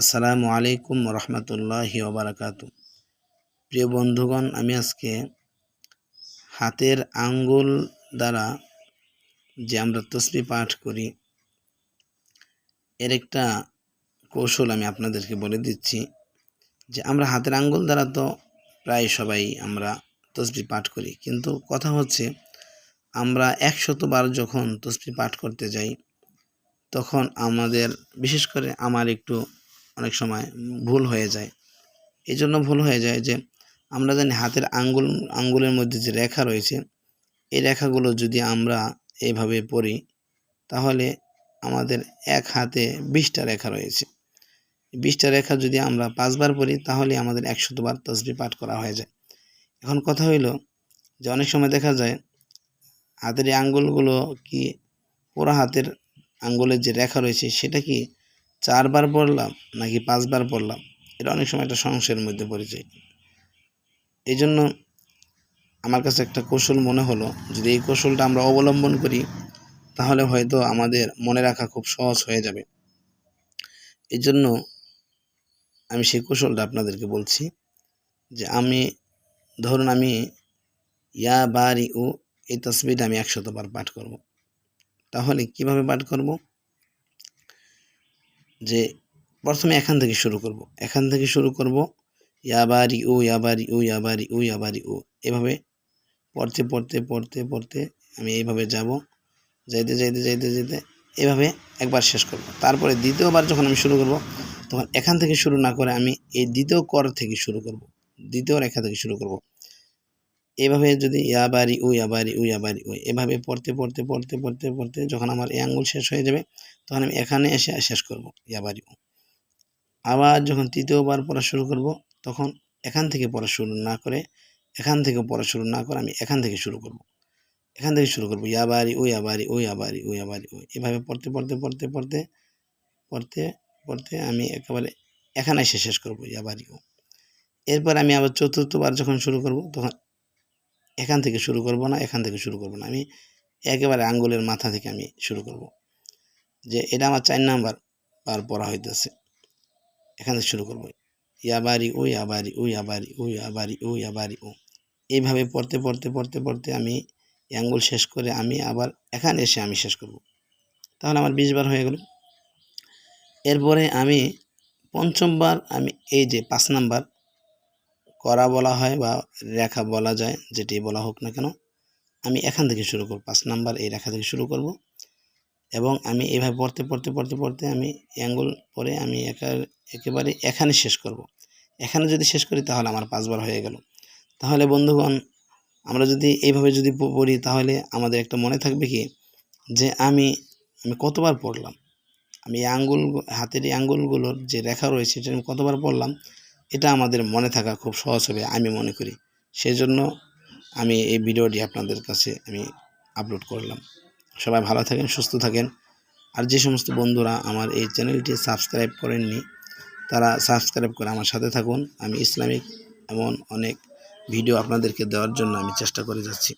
আসসালামু আলাইকুম রহমতুল্লাহ ওবরাকাত। প্রিয় বন্ধুগণ, আমি আজকে হাতের আঙ্গুল দ্বারা যে আমরা তসবি পাঠ করি, এর একটা কৌশল আমি আপনাদেরকে বলে দিচ্ছি যে আমরা হাতের আঙ্গুল দ্বারা তো প্রায় সবাই আমরা তসবি পাঠ করি, কিন্তু কথা হচ্ছে আমরা একশতবার যখন তসবি পাঠ করতে যাই, তখন আমাদের, বিশেষ করে আমার একটু অনেক সময় ভুল হয়ে যায়। এই জন্য ভুল হয়ে যায় যে, আমরা জানি হাতের আঙ্গুল, আঙ্গুলের মধ্যে যে রেখা রয়েছে, এই রেখাগুলো যদি আমরা এইভাবে পড়ি, তাহলে আমাদের এক হাতে বিশটা রেখা রয়েছে। বিশটা রেখা যদি আমরা পাঁচবার পড়ি, তাহলে আমাদের একশতবার তসবি পাঠ করা হয়ে যায়। এখন কথা হইল যে, অনেক সময় দেখা যায় হাতের আঙ্গুলগুলো কি পুরো হাতের আঙ্গুলের যে রেখা রয়েছে, সেটা কি চারবার পড়লাম নাকি পাঁচবার পড়লাম? এটা অনেক সময় একটা সংশয়ের মধ্যে পড়ে যায় এই জন্য আমার কাছে একটা কৌশল মনে হলো, যদি এই কৌশলটা আমরা অবলম্বন করি, তাহলে হয়তো আমাদের মনে রাখা খুব সহজ হয়ে যাবে। এই জন্য আমি সেই কৌশলটা আপনাদেরকে বলছি যে আমি, ধরুন আমি ইয়া বারি ও এই তসবিটা আমি একশতবার পাঠ করব। তাহলে কীভাবে পাঠ করব? যে প্রথমে এখান থেকে শুরু করব। এখান থেকে শুরু করব ইয়াবারি ও ইয়াবারি ও ইয়াবারি ও ইয়াবারি ও। এভাবে পড়তে পড়তে পড়তে পড়তে আমি এইভাবে যাব। যাইতে যাইতে যাইতে যেতে এভাবে একবার শেষ করব। তারপরে দ্বিতীয়বার যখন আমি শুরু করব, তখন এখান থেকে শুরু না করে আমি এই দ্বিতীয় কর থেকে শুরু করব। দ্বিতীয় রেখা থেকে শুরু করব। এভাবে যদি ইয়াবারি ও ইয়াবারি ও ইয়াবারি ও এভাবে পড়তে পড়তে পড়তে পড়তে পড়তে যখন আমার এই আঙ্গুল শেষ হয়ে যাবে, তখন আমি এখানে এসে শেষ করব ইয়াবারি ও আবার যখন তৃতীয়বার পড়া শুরু করব, তখন এখান থেকে পড়া শুরু না করে, এখান থেকে পড়া শুরু না করে আমি এখান থেকে শুরু করব। এখান থেকে শুরু করব করব ইয়াবারি ও ইয়াবারি ও ইয়াবারি ও ইয়াবারি ও এভাবে পড়তে পড়তে পড়তে পড়তে পড়তে পড়তে আমি একেবারে এখানে এসে শেষ করব ইয়াবারি ও এরপর আমি আবার চতুর্থবার যখন শুরু করব, তখন এখান থেকে শুরু করব না, এখান থেকে শুরু করব না। আমি একেবারে আঙ্গুলের মাথা থেকে আমি শুরু করব। যে এটা আমার চার নাম্বার বার পড়া হইতেছে। এখান থেকে শুরু করব। ইয়াবারি ও ইয়াবারি ও ইয়াবারি ও ইয়াবারি ও ইয়াবারি ও এইভাবে পড়তে পড়তে পড়তে পড়তে আমি আঙ্গুল শেষ করে আমি আবার এখানে এসে আমি শেষ করব। তাহলে আমার বিশ বার হয়ে গেল। এরপরে আমি পঞ্চমবার আমি এই যে পাঁচ নাম্বার করা বলা হয় বা রেখা বলা যায়, যেটি বলা হোক না কেন, আমি এখান থেকে শুরু করব। পাঁচ নাম্বার এই রেখা থেকে শুরু করব এবং আমি এভাবে পড়তে পড়তে পড়তে পড়তে আমি অ্যাঙ্গুল পরে আমি একা, একেবারে এখানে শেষ করব। এখানে যদি শেষ করি তাহলে আমার পাঁচবার হয়ে গেল। তাহলে বন্ধুগণ, আমরা যদি এইভাবে যদি পড়ি তাহলে আমাদের একটা মনে থাকবে কি? যে আমি আমি কতবার পড়লাম? আমি আঙ্গুল হাতের এই আঙ্গুলগুলোর যে রেখা রয়েছে সেটা আমি কতবার পড়লাম? এটা আমাদের মনে থাকা খুব সহজ হবে, আমি মনে করি। সেই জন্য আমি এই ভিডিওটি আপনাদের কাছে আমি আপলোড করলাম। সবাই ভালো থাকেন, সুস্থ থাকেন। আর যে সমস্ত বন্ধুরা আমার এই চ্যানেলটি সাবস্ক্রাইব করেননি, তারা সাবস্ক্রাইব করে আমার সাথে থাকুন। আমি ইসলামিক এমন অনেক ভিডিও আপনাদেরকে দেওয়ার জন্য আমি চেষ্টা করে যাচ্ছি।